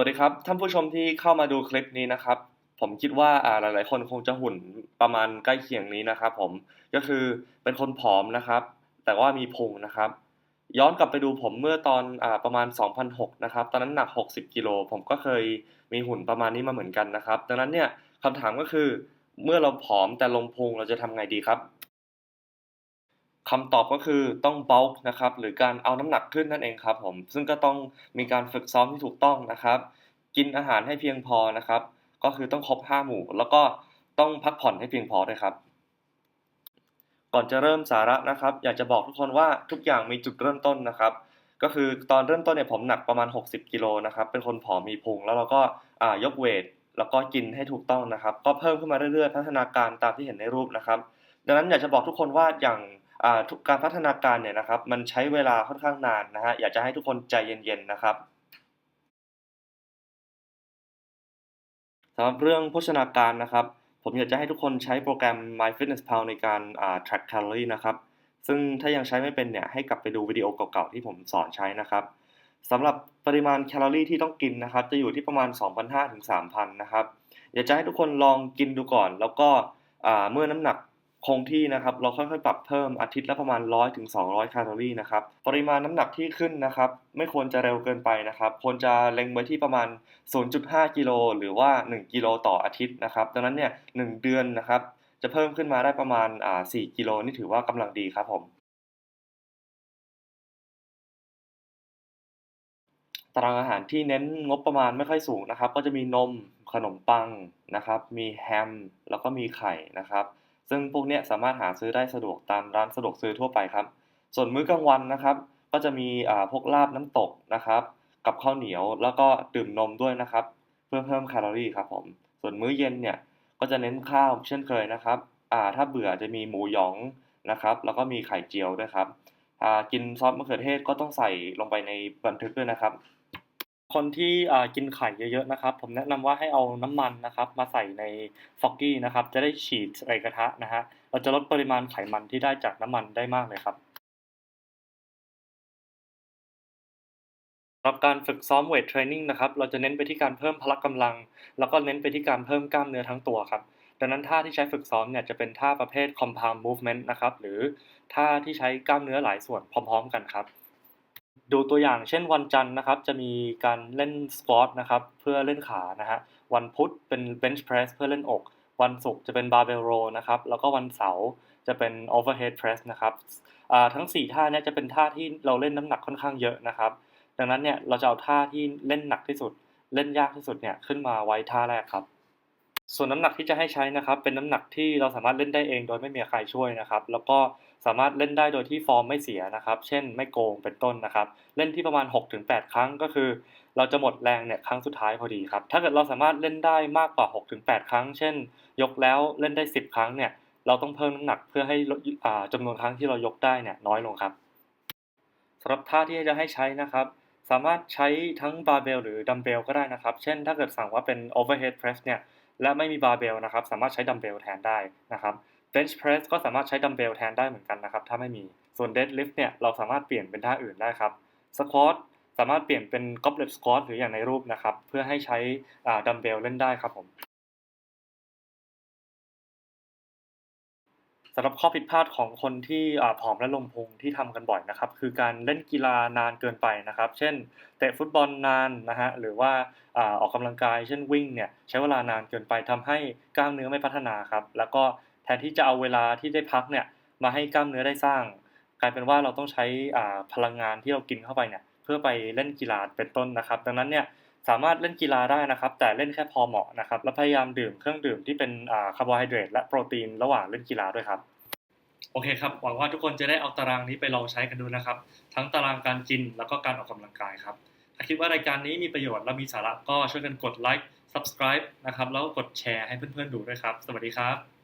สวัสดีครับ ท่านผู้ชมที่เข้ามาดูคลิปนี้นะครับ ผมคิดว่าหลาย ๆ คนคงจะหุ่นประมาณใกล้เคียงนี้นะครับ ผมก็คือเป็นคนผอมนะครับ แต่ว่ามีพุงนะครับ ย้อนกลับไปดูผมเมื่อตอนอประมาณ 2006 นะครับ ตอนนั้นหนัก 60 กิโลผมก็เคยมีหุ่นประมาณนี้มาเหมือนกันนะครับ ดังนั้นเนี่ยคำถามก็คือเมื่อเราผอมแต่ลงพุงเราจะทำไงดีครับ คำตอบก็คือต้อง bulk นะครับ หรือการเอาน้ำหนักขึ้นนั่นเองครับผม ซึ่งก็ต้องมีการฝึกซ้อมที่ถูกต้องนะครับ กินอาหารให้เพียงพอนะครับ ก็คือต้องครบ 5 หมู่ แล้วก็ต้องพักผ่อนให้เพียงพอด้วยครับ ก่อนจะเริ่มสาระนะครับ อยากจะบอกทุกคนว่าทุกอย่างมีจุดเริ่มต้นนะครับ ก็คือตอนเริ่มต้นเนี่ยผมหนักประมาณ 60กิโลนะครับ เป็นคนผอมมีพุงแล้วเราก็อ่ายกเวทแล้วก็กินให้ถูกต้องนะครับ ก็เพิ่มขึ้นมาเรื่อยๆ พัฒนาการตามที่เห็นในรูปนะครับ ดังนั้นอยากจะบอกทุกคนว่าอย่าง การพัฒนาการเนี่ยนะครับมันใช้เวลาค่อนข้างนานนะฮะอยากจะให้ทุกคนใจเย็นๆนะครับสำหรับเรื่องโภชนาการนะครับ ผมอยากจะให้ทุกคนใช้โปรแกรม MyFitnessPal ในการ track calorie นะครับ ซึ่งถ้ายังใช้ไม่เป็นเนี่ยให้กลับไปดูวิดีโอเก่าๆที่ผมสอนใช้นะครับสำหรับปริมาณแคลอรี่ที่ต้องกินนะครับ จะอยู่ที่ประมาณ 2,500ถึง3,000นะครับ อยากจะให้ทุกคนลองกินดูก่อน แล้วก็เมื่อน้ำหนัก คงที่นะครับ เราค่อยๆ ปรับเพิ่มอาทิตย์ละประมาณ 100ถึง200 แคลอรี่นะครับ ปริมาณน้ำหนักที่ขึ้นนะครับ ไม่ควรจะเร็วเกินไปนะครับ ควรจะเล็งไว้ที่ประมาณ 0.5 กิโลหรือว่า 1 กิโลต่ออาทิตย์นะครับ ดังนั้นเนี่ย1เดือนนะครับ จะเพิ่มขึ้นมาได้ประมาณอ่า4กิโลนี่ถือว่ากำลังดีครับผม ตารางอาหารที่เน้นงบประมาณไม่ค่อยสูงนะครับ ก็จะมีนม ขนมปังนะครับ มีแฮม แล้วก็มีไข่นะครับ ซึ่งพวกเนี้ยสามารถหาซื้อได้สะดวกตามร้านสะดวกซื้อทั่วไปครับ ส่วนมื้อกลางวันนะครับ ก็จะมีอ่าพวกลาบน้ำตกนะครับ กับข้าวเหนียวแล้วก็ดื่มนมด้วยนะครับ เพื่อเพิ่มแคลอรี่ครับผมส่วนมื้อเย็นเนี่ยก็จะเน้นข้าวเช่นเคยนะครับอ่าถ้าเบื่อจะมีหมูหยองนะครับ แล้วก็มีไข่เจียวด้วยครับอ่ากินซอสมะเขือเทศก็ต้องใส่ลงไปในบันทึกด้วยนะครับ คนที่กินไข่เยอะๆนะครับ ผมแนะนำว่าให้เอาน้ำมันนะครับมาใส่ในฟอกกี้นะครับ จะได้ฉีดใส่กระทะนะฮะ เราจะลดปริมาณไขมันที่ได้จากน้ำมันได้มากเลยครับสำหรับการฝึกซ้อมเวทเทรนนิ่งนะครับ เราจะเน้นไปที่การเพิ่มพละกำลัง แล้วก็เน้นไปที่การเพิ่มกล้ามเนื้อทั้งตัวครับ ดังนั้นท่าที่ใช้ฝึกซ้อมเนี่ยจะเป็นท่าประเภท compound movement นะครับ หรือท่าที่ใช้กล้ามเนื้อหลายส่วนพร้อม ๆ กันครับ ดูตัวอย่างเช่นวันจันทร์นะครับ จะมีการเล่นสควอตนะครับ เพื่อเล่นขานะฮะวันพุธเป็นเบนช์เพรสเพื่อเล่นอก วันศุกร์จะเป็นบาร์เบลโรนะครับ แล้วก็วันเสาร์จะเป็นโอเวอร์เฮดเพรสนะครับทั้ง 4 ท่าเนี้จะเป็นท่าที่เราเล่นน้ำหนักค่อนข้างเยอะนะครับ ดังนั้นเนี่ยเราจะเอาท่าที่เล่นหนักที่สุด เล่นยากที่สุดเนี่ยขึ้นมาไว้ท่าแรกครับ ส่วนน้ำหนักที่จะให้ใช้นะครับ เป็นน้ำหนักที่เราสามารถเล่นได้เองโดยไม่มีใครช่วยนะครับ แล้วก็สามารถเล่นได้โดยที่ฟอร์มไม่เสียนะครับ เช่นไม่โกงเป็นต้นนะครับ เล่นที่ประมาณ 6-8 ครั้งก็คือ เราจะหมดแรงเนี่ยครั้งสุดท้ายพอดีครับ ถ้าเกิดเราสามารถเล่นได้มากกว่า 6-8 ครั้ง เช่น ยกแล้วเล่นได้ 10 ครั้งเนี่ย เราต้องเพิ่มน้ำหนักเพื่อให้ลดอ่าจำนวนครั้งที่เรายกได้เนี่ยน้อยลงครับสำหรับท่าที่จะให้ใช้นะครับสามารถใช้ทั้งบาร์เบลหรือดัมเบลก็ได้นะครับ เช่น ถ้าเกิดสั่งว่าเป็น overhead press เนี่ย และไม่มีบาร์เบลนะครับสามารถใช้ดัมเบลแทนได้นะครับเบนช์เพรสก็สามารถใช้ดัมเบลแทนได้เหมือนกันนะครับถ้าไม่มีส่วนเดดลิฟต์เนี่ยเราสามารถเปลี่ยนเป็นท่าอื่นได้ครับสควอตสามารถเปลี่ยนเป็นกอบเลตสควอตหรืออย่างในรูปนะครับเพื่อให้ใช้ดัมเบลเล่นได้ครับผมำหรับข้อผิดพลาดของคนที่ผอมและลงพุงที่ทำกันบ่อยนะครับ คือการเล่นกีฬานานเกินไปนะครับ เช่น เตะฟุตบอลนานนะฮะหรือว่าอออกกำลังกาย เช่นวิ่งเนี่ยใช้เวลานานเกินไปทำให้กล้ามเนื้อไม่พัฒนาครับ แล้วก็แทนที่จะเอาเวลาที่ได้พักเนี่ยมาให้กล้ามเนื้อได้สร้าง กลายเป็นว่าเราต้องใช้พลังงานที่เรากินเข้าไปเนี่ยเพื่อไปเล่นกีฬาเป็นต้นนะครับ ดังนั้นเนี่ย สามารถเล่นกีฬาได้นะครับ แต่เล่นแค่พอเหมาะนะครับ แล้วพยายามดื่มเครื่องดื่มที่เป็นคาร์โบไฮเดรตและโปรตีนระหว่างเล่นกีฬาด้วยครับ โอเคครับ หวังว่าทุกคนจะได้เอาตารางนี้ไปลองใช้กันดูนะครับ ทั้งตารางการกินแล้วก็การออกกำลังกายครับ ถ้าคิดว่ารายการนี้มีประโยชน์และมีสาระก็ช่วยกันกดไลค์ subscribe นะครับ แล้วก็กดแชร์ให้เพื่อนๆดูด้วยครับ สวัสดีครับ